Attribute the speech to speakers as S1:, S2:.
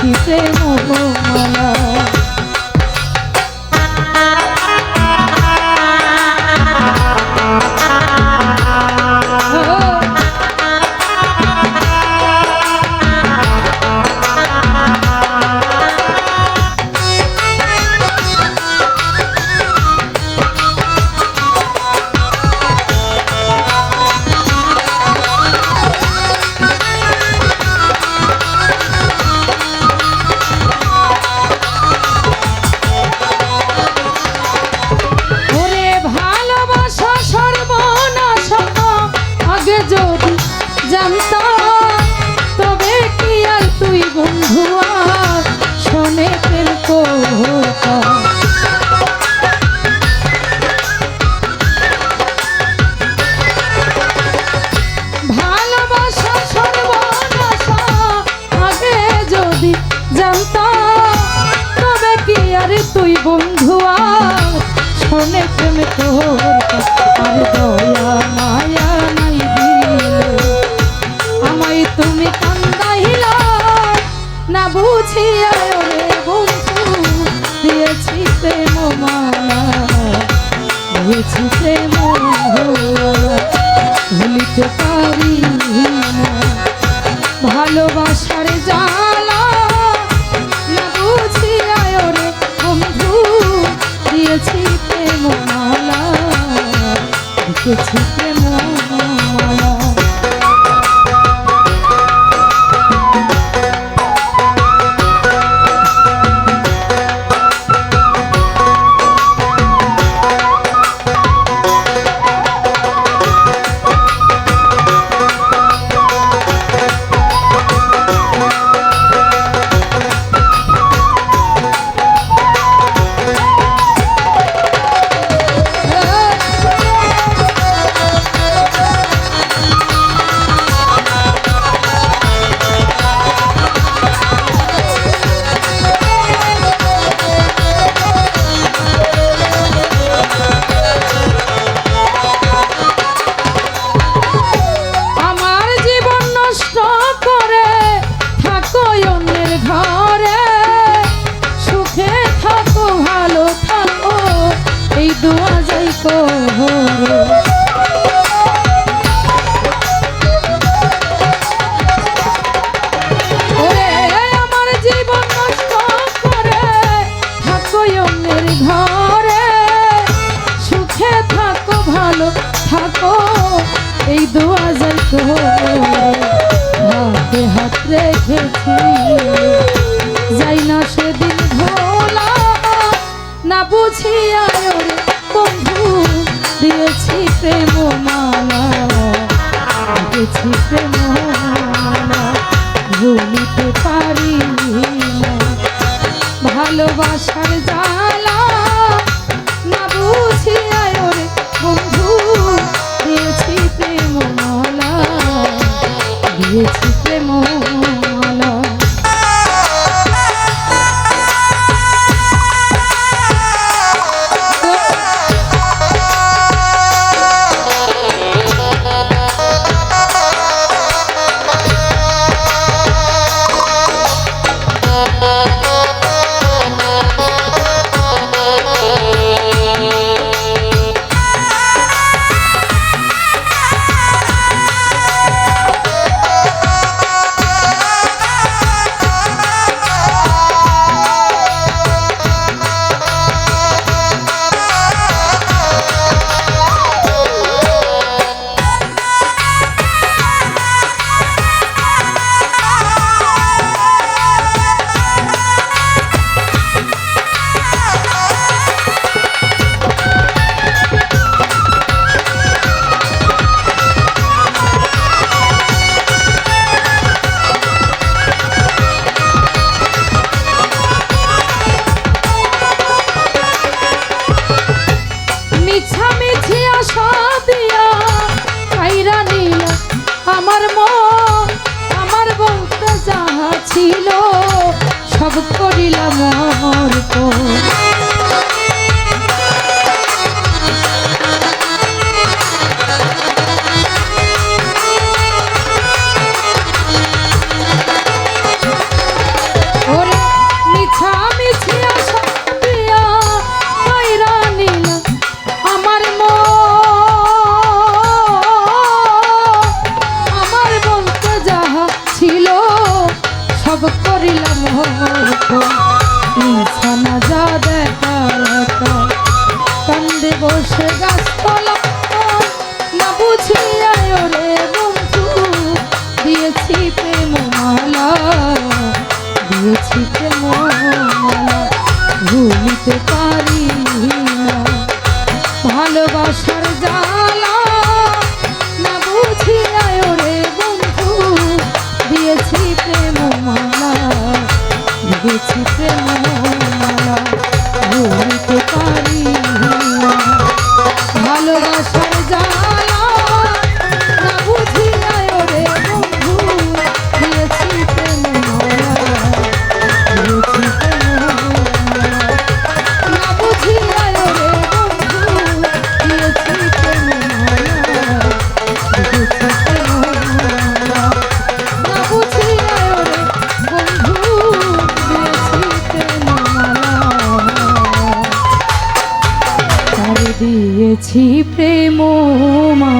S1: কি প্রেম মালা জানতাম তবে কি আর তুই বন্ধু শোনে প্রেম করতাম আর দয়া মায়া নাই আমায় তুমি কান্দাইল, না বুঝিয়া রে বন্ধু, দিয়েছি প্রেম মালা, দিয়েছি প্রেম ভুলিতে পারি ভালোবাসার জালা দিয়েছি প্রেম মালা। থাকো এই দোয়া যাই তো হাতে হাত রেখেছি যাই না সেদিন ভোলা না বুঝিয়া দিয়েছি প্রেম মালা, দিয়েছি প্রেম মালা, ভুলিতে পারি না। ভালোবাসার জালা না বুঝিয়া রে বন্ধু, দিয়েছি প্রেম মালা, দিয়েছি আমার মন আমার বউটা যাহা ছিল সব করিলাম আমার সব করিলাম বিছানা যা দেখা কান্দে বসে গাছ না বুঝি দিয়েছি প্রেম মা